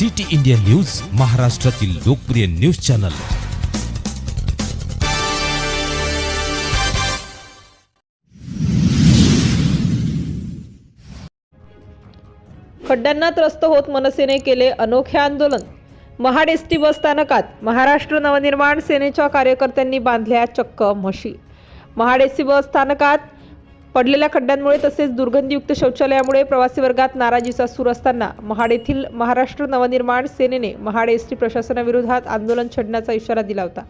City India news महाराष्ट्रातील लोकप्रिय news channel. खड्ड्यांना त्रस्त होत मनसेने केले अनोखे आंदोलन. महाड एस टी बस स्थानकात महाराष्ट्र नवनिर्माण सेनेच्या कार्यकर्त्यांनी बांधल्या चक्क म्हशी. महाड एस टी बस स्थानकात पडलेल्या खड्ड्यांमुळे तसेच दुर्गंधीयुक्त शौचालयामुळे प्रवासी वर्गात नाराजीचा सूर असताना महाड येथील महाराष्ट्र नवनिर्माण सेनेने महाड एस टी प्रशासनाविरोधात आंदोलन छेडण्याचा इशारा दिला होता.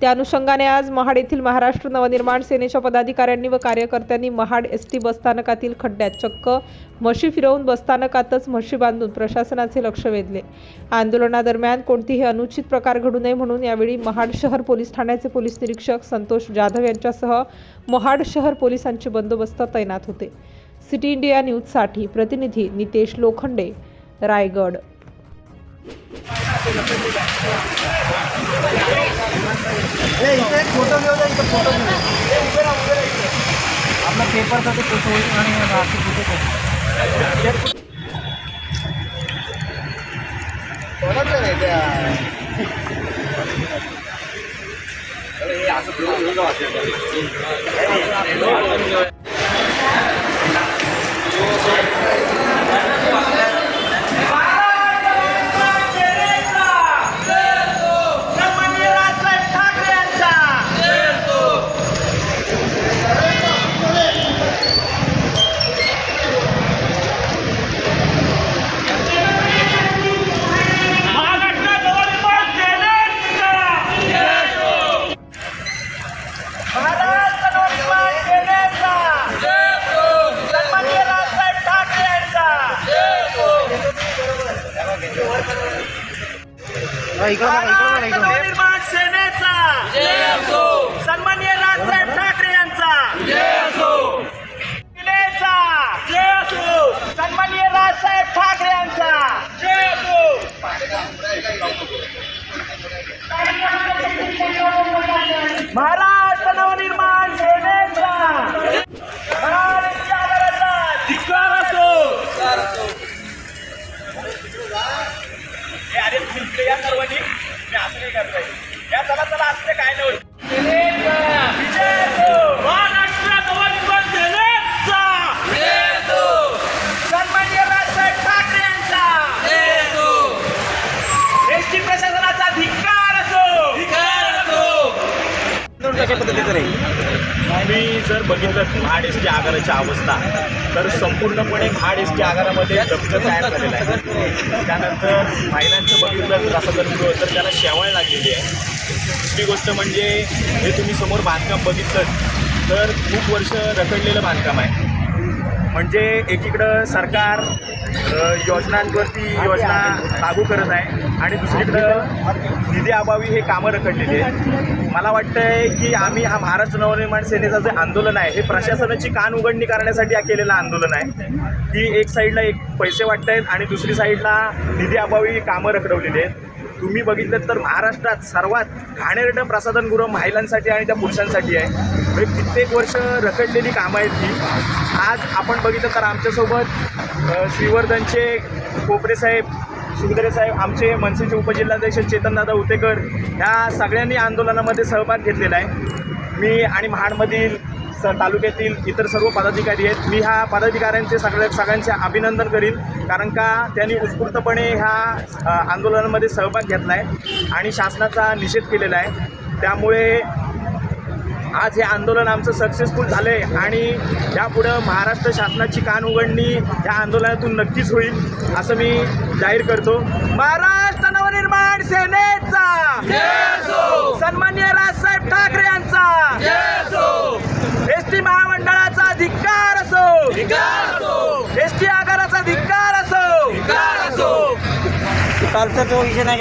त्या अनुषंगाने आज महाड येथील महाराष्ट्र नवनिर्माण सेनेच्या पदाधिकाऱ्यांनी व कार्यकर्त्यांनी महाड एस टी बसस्थानकातील खड्ड्यात चक्क म्हशी फिरवून बसस्थानकातच म्हशी बांधून प्रशासनाचे लक्ष वेधले. आंदोलनादरम्यान कोणतीही अनुचित प्रकार घडू नये म्हणून यावेळी महाड शहर पोलीस ठाण्याचे पोलीस निरीक्षक संतोष जाधव यांच्यासह महाड शहर पोलिसांचे बंदोबस्त तैनात होते. सिटी इंडिया न्यूजसाठी प्रतिनिधी नितेश लोखंडे रायगड. फोटो घेऊ द्या इथं फोटो घेऊ उभे राहा, उभे राहा आपला पेपरचा ते फोटो होईल आणि बाकी फोटो कोणाचं त्या? नवनिर्माण सेनेचा. सन्माननीय राजसाहेब ठाकरे यांचा. सेनेचा सन्माननीय राजसाहेब ठाकरे यांचा. महाराष्ट्र मी असं नाही करताय या चला चला काय नाही असो. असो दोन कशा पद्धतीचं राहील तुम्ही जर बघितलं महाड एस टी आगाराची अवस्था तर संपूर्णपणे महाड एस टी आगारामध्ये दफ्तर तयार झालेलं आहे. त्यानंतर महिलांचं बघितलं असं तर त्याला शेवाळ लागलेली आहे. दुसरी गोष्ट म्हणजे हे तुम्ही समोर बांधकाम बघितलं तर खूप वर्ष रखडलेलं बांधकाम आहे. म्हणजे एकीकडं सरकार योजनांवरती योजना लागू करत आहे आणि दुसरीकडं निधी अभावी हे कामं रखडलेली आहेत. मला वाटतंय की आम्ही हा महाराष्ट्र नवनिर्माण सेनेचं जे आंदोलन आहे हे प्रशासनाची कान उघडणी करण्यासाठी हा केलेलं आंदोलन आहे. की एक साईडला एक पैसे वाटत आहेत आणि दुसरी साईडला निधी अभावी कामं रखडवलेली आहेत. तुम्ही बघितलं तर महाराष्ट्रात सर्वात घाणेरडं प्रसाधनगृह महिलांसाठी आणि त्या पुरुषांसाठी आहे. म्हणजे कित्येक वर्ष रखडलेली कामं आहेत ही आज आपण बघितलं तर आमच्यासोबत श्रीवर्धनचे कोपरे साहेब सुखदरे साहेब आमचे मनसेचे उपजिल्हाध्यक्ष चेतनदादा उतेकर ह्या सगळ्यांनी आंदोलनामध्ये सहभाग घेतलेला आहे. मी आणि महाडमधील स तालुक्यातील इतर सर्व पदाधिकारी आहेत. मी ह्या पदाधिकाऱ्यांचे सगळ्या सगळ्यांचे अभिनंदन करीन. कारण का त्यांनी उत्स्फूर्तपणे ह्या आंदोलनामध्ये सहभाग घेतला आहे आणि शासनाचा निषेध केलेला आहे. त्यामुळे आज हे आंदोलन आमचं सक्सेसफुल झालं आहे आणि यापुढं महाराष्ट्र शासनाची कान उघडणी या आंदोलनातून नक्कीच होईल असं मी जाहीर करतो. महाराष्ट्र नवनिर्माण सेनेचा! सन्मान्य राजसाहेब ठाकरे यांचा! एस टी महामंडळाचा धिक्कार असो! एस टी आगाराचा धिक्कार असो! कालचा तो विषय नाही.